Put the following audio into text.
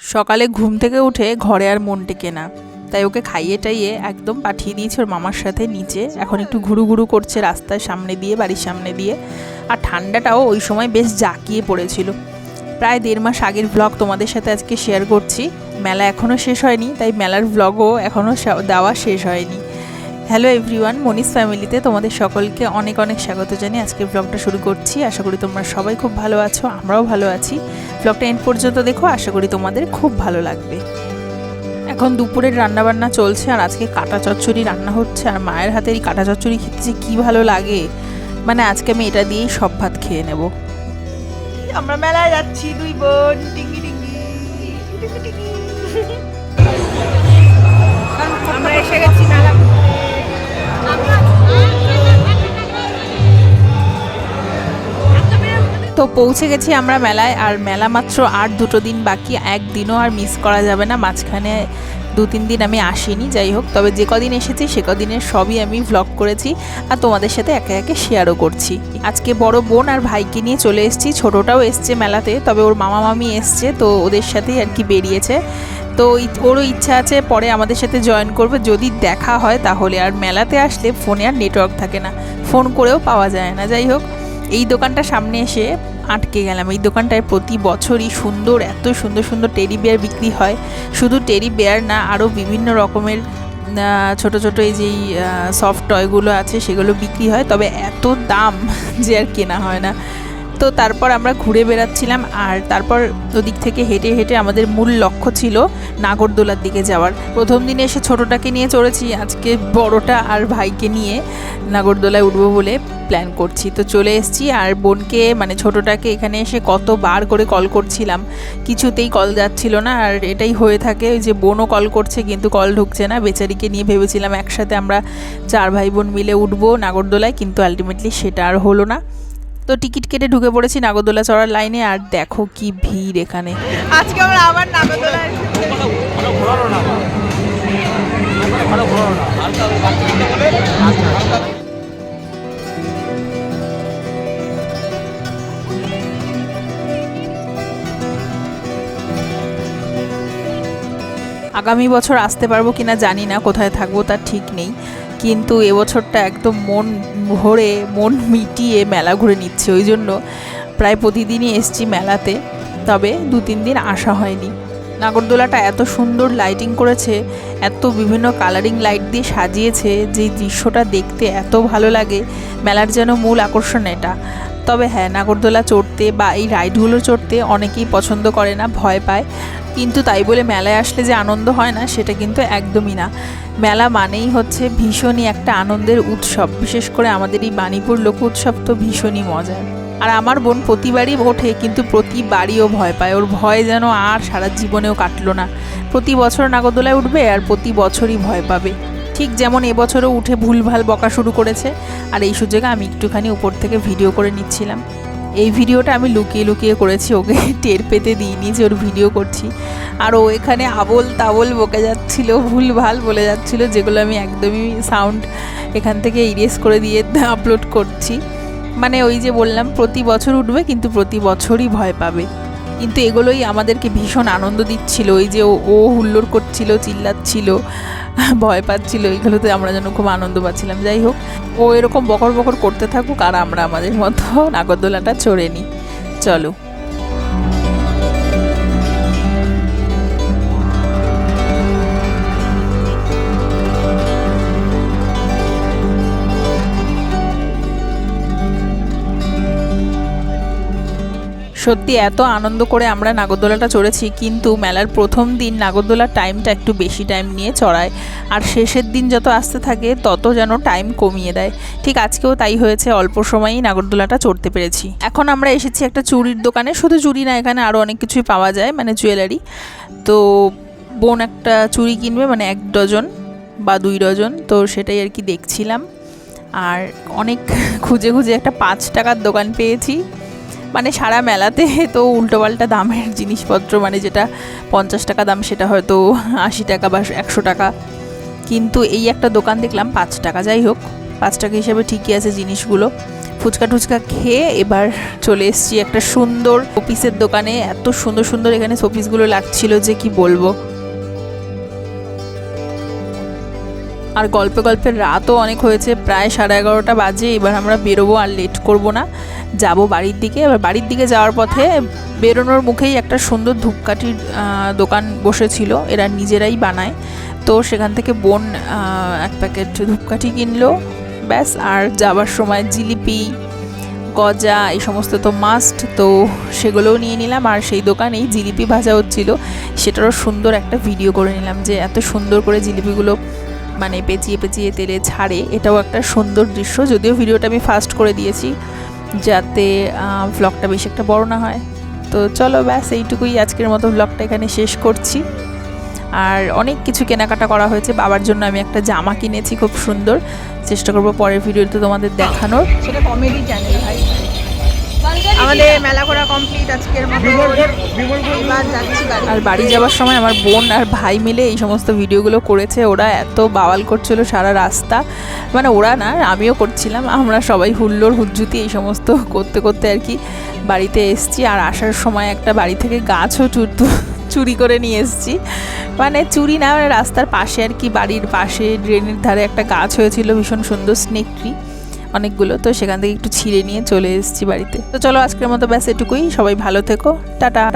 সকালে ঘুম থেকে উঠে ঘরে আর মন টেকে না। তাই ওকে খাইয়ে টাইয়ে একদম পাঠিয়ে দিয়েছে ওর মামার সাথে নিচে। এখন একটু ঘুরু ঘুরু করছে রাস্তার সামনে দিয়ে, বাড়ির সামনে দিয়ে। আর ঠান্ডাটাও ওই সময় বেশ জাঁকিয়ে পড়েছিল। প্রায় দেড় মাস আগের ব্লগ তোমাদের সাথে আজকে শেয়ার করছি। মেলা এখনও শেষ হয়নি, তাই মেলার ব্লগও এখনও দেওয়া শেষ হয়নি। হ্যালো এভরিওয়ান মনিস ফ্যামিলিতে তোমাদের সকলকে অনেক অনেক স্বাগত জানিয়ে আজকে ব্লগটা শুরু করছি। আশা করি তোমরা সবাই খুব ভালো আছো, আমরাও ভালো আছি। ব্লগটা এন্ড পর্যন্ত দেখো, আশা করি তোমাদের খুব ভালো লাগবে। এখন দুপুরের রান্নাবান্না চলছে আর আজকে কাটা চচ্চড়ি রান্না হচ্ছে। আর মায়ের হাতের এই কাটা চচ্চড়ি খেতে যে কী ভালো লাগে মানে আজকে আমি এটা দিয়েই সব ভাত খেয়ে নেব। আমরা মেলায় যাচ্ছি, দুই বোন, টিঙ্গি টিঙ্গি টিঙ্গি টিঙ্গি। তো পৌঁছে গেছি আমরা মেলায়, আর মেলা মাত্র আর দুটো দিন বাকি, একদিনও আর মিস করা যাবে না। মাঝখানে দু, তিন দিন আমি আসিনি, যাই হোক। তবে যে কদিন এসেছি, সে কদিনের সবই আমি ভ্লগ করেছি আর তোমাদের সাথে একে একে শেয়ারও করছি। আজকে বড় বোন আর ভাইকে নিয়ে চলে এসেছি, ছোটোটাও এসছে মেলাতে, তবে ওর মামা মামি এসছে, তো ওদের সাথেই আর কি বেরিয়েছে। তো ওরও ইচ্ছা আছে পরে আমাদের সাথে জয়েন করবে। যদি দেখা হয় তাহলে, আর মেলাতে আসলে ফোনে আর নেটওয়ার্ক থাকে না ফোন করেও পাওয়া যায় না। যাই হোক এই দোকানটা সামনে এসে আটকে গেলাম। এই দোকানটায় প্রতি বছরই সুন্দর, এত সুন্দর সুন্দর টেরি বেয়ার বিক্রি হয়। শুধু টেরি বেয়ার না আরও বিভিন্ন রকমের ছোট ছোট এই যেই সফট টয়গুলো আছে, সেগুলো বিক্রি হয়। তবে এত দাম যে আর কেনা হয় না। তো তারপর আমরা ঘুরে বেড়াচ্ছিলাম আর তারপর ওদিক থেকে হেঁটে হেঁটে আমাদের মূল লক্ষ্য ছিল নাগরদোলার দিকে যাওয়ার। প্রথম দিনে এসে ছোটোটাকে নিয়ে চড়েছি, আজকে বড়টা আর ভাইকে নিয়ে নাগরদোলায় উঠবো বলে প্ল্যান করছি। তো চলে এসেছি আর বোনকে মানে ছোটোটাকে এখানে এসে কতবার করে কল করছিলাম। কিছুতেই কল যাচ্ছিল না আর এটাই হয়ে থাকে যে বোনও কল করছে কিন্তু কল ঢুকছে না। বেচারিকে নিয়ে ভেবেছিলাম একসাথে আমরা চার ভাই বোন মিলে উঠবো নাগরদোলায় কিন্তু আলটিমেটলি সেটা আর হলো না। তো টিকিট কেটে ঢুকে পড়েছি নাগরদোলা চড়ার লাইনে, আর দেখো কি ভিড় এখানে। আজকে আমরা আবার আগামী বছর আসতে পারব কিনা জানি না, কোথায় থাকব তার ঠিক নেই। কিন্তু এবছরটা একদম মন ভরে, মন মিটিয়ে মেলা ঘুরে নিচ্ছে। ওই জন্য প্রায় প্রতিদিনই এসছি মেলাতে, তবে দু তিন দিন আসা হয়নি। নাগরদোলাটা এত সুন্দর লাইটিং করেছে, এত বিভিন্ন কালারিং লাইট দিয়ে সাজিয়েছে, যে দৃশ্যটা দেখতে এত ভালো লাগে, মেলার যেন মূল আকর্ষণ এটা। তবে হ্যাঁ নাগরদোলা চড়তে বা এই রাইডগুলো চড়তে অনেকেই পছন্দ করে না, ভয় পায়। কিন্তু তাই বলে মেলায় আসলে যে আনন্দ হয় না, সেটা কিন্তু একদমই না। মেলা মানেই হচ্ছে ভীষণই একটা আনন্দের উৎসব। বিশেষ করে আমাদের এই বাণীপুর লোক উৎসব তো ভীষণই মজার। আর আমার বোন প্রতিবারই ওঠে, কিন্তু প্রতিবারইও ভয় পায়। ওর ভয় যেন আর সারা জীবনেও কাটলো না। প্রতি বছর নাগদোলায় উঠবে আর প্রতি বছরই ভয় পাবে। ঠিক যেমন এবছরও উঠে ভুলভাল বকা শুরু করেছে। আর এই সুযোগে আমি একটুখানি উপর থেকে ভিডিও করে নিচ্ছিলাম। এই ভিডিওটা আমি লুকিয়ে লুকিয়ে করেছি, ওকে টের পেতে দিইনি যে ওর ভিডিও করছি। আর ও এখানে আবল তাবল বকে যাচ্ছিল, ভুলভাল বলে যাচ্ছিল, যেগুলো আমি একদমই সাউন্ড এখান থেকে ইরেস করে দিয়ে আপলোড করছি। মানে ওই যে বললাম, প্রতি বছর উঠবে, কিন্তু প্রতি বছরই ভয় পাবে। কিন্তু এগুলোই আমাদেরকে ভীষণ আনন্দ দিচ্ছিল। ওই যে ও- হুল্লোড় করছিল, চিল্লাচ্ছিল, ভয় পাচ্ছিল, এগুলোতে আমরা যেন খুব আনন্দ পাচ্ছিলাম। যাই হোক, ও এরকম বকর বকর করতে থাকুক আর আমরা আমাদের মতো নাগরদোলাটা চড়ে নিই। চলো। সত্যি এত আনন্দ করে আমরা নাগরদোলাটা চড়েছি, কিন্তু মেলার প্রথম দিন নাগরদোলার টাইমটা একটু বেশি টাইম নিয়ে চড়ায়। আর শেষের দিন যত আসতে থাকে, তত যেন টাইম কমিয়ে দেয়। ঠিক আজকেও তাই হয়েছে, অল্প সময়েই নাগরদোলাটা চড়তে পেরেছি। এখন আমরা এসেছি একটা চুরির দোকানে, শুধু চুরি না, এখানে আরও অনেক কিছুই পাওয়া যায় মানে জুয়েলারি তো বোন একটা চুড়ি কিনবে মানে এক ডজন বা দুই ডজন, তো সেটাই আর কি দেখছিলাম। আর অনেক খুঁজে খুঁজে একটা পাঁচ টাকার দোকান পেয়েছি। মানে সারা মেলাতে তো উল্টোপাল্টা দামের জিনিসপত্র মানে যেটা পঞ্চাশ টাকা দাম, সেটা হয়তো আশি টাকা বা একশো টাকা। কিন্তু এই একটা দোকান দেখলাম, পাঁচ টাকা যাই হোক, পাঁচ টাকা হিসাবে ঠিকই আছে জিনিসগুলো। ফুচকা টুচকা খেয়ে এবার চলে এসেছি একটা সুন্দর শোপিসের দোকানে। এত সুন্দর সুন্দর এখানে শোপিসগুলো লাগছিল যে কি বলব। আর গল্পে গল্পে রাতও অনেক হয়েছে, প্রায় সাড়ে এগারোটা বাজে, এবার আমরা বেরোবো আর লেট করব না। যাব বাড়ির দিকে, এবার বাড়ির দিকে যাওয়ার পথে বেরোনোর মুখেই একটা সুন্দর ধূপকাঠির দোকান বসেছিল, এরা নিজেরাই বানায়। তো সেখান থেকে বোন এক প্যাকেট ধূপকাঠি কিনলো, ব্যাস, আর যাবার সময় জিলিপি, গজা, এই সমস্ত তো মাস্ট তো সেগুলোও নিয়ে নিলাম। আর সেই দোকানেই জিলিপি ভাজা হচ্ছিল, সেটারও সুন্দর একটা ভিডিও করে নিলাম যে এত সুন্দর করে জিলিপিগুলো মানে পেঁচিয়ে পেঁচিয়ে তেলে ছাড়ে, এটাও একটা সুন্দর দৃশ্য। যদিও ভিডিওটা আমি ফাস্ট করে দিয়েছি, যাতে ভ্লগটা বেশি একটা বড় না হয়। তো চলো ব্যাস, এইটুকুই আজকের মতো ভ্লগটা এখানে শেষ করছি। আর অনেক কিছু কেনাকাটা করা হয়েছে, বাবার জন্য আমি একটা জামা কিনেছি খুব সুন্দর। চেষ্টা করব পরের ভিডিওতে তোমাদের দেখানোর। সেটা কমেডি চ্যানেল ভাই আমাদের মেলা ঘোরা কমপ্লিট আজকের আর বাড়ি যাওয়ার সময় আমার বোন আর ভাই মিলে এই সমস্ত ভিডিওগুলো করেছে। ওরা এত বাওয়াল করছিল সারা রাস্তা। মানে ওরা না আমিও করছিলাম। আমরা সবাই হুল্লোর হুজ্জুতি এই সমস্ত করতে করতে আর কি বাড়িতে এসছি। আর আসার সময় একটা বাড়ি থেকে গাছও চুর চুরি করে নিয়ে এসেছি। মানে চুরি না মানে রাস্তার পাশে আর কি বাড়ির পাশে ড্রেনের ধারে একটা গাছ হয়েছিল ভীষণ সুন্দর স্নেক ট্রি অনেকগুলো, তো সেখান থেকে একটু ছিঁড়ে নিয়ে চলে এসেছি বাড়িতে। তো চলো আজকের মতো ব্যাস এটুকুই। সবাই ভালো থেকো। টাটা।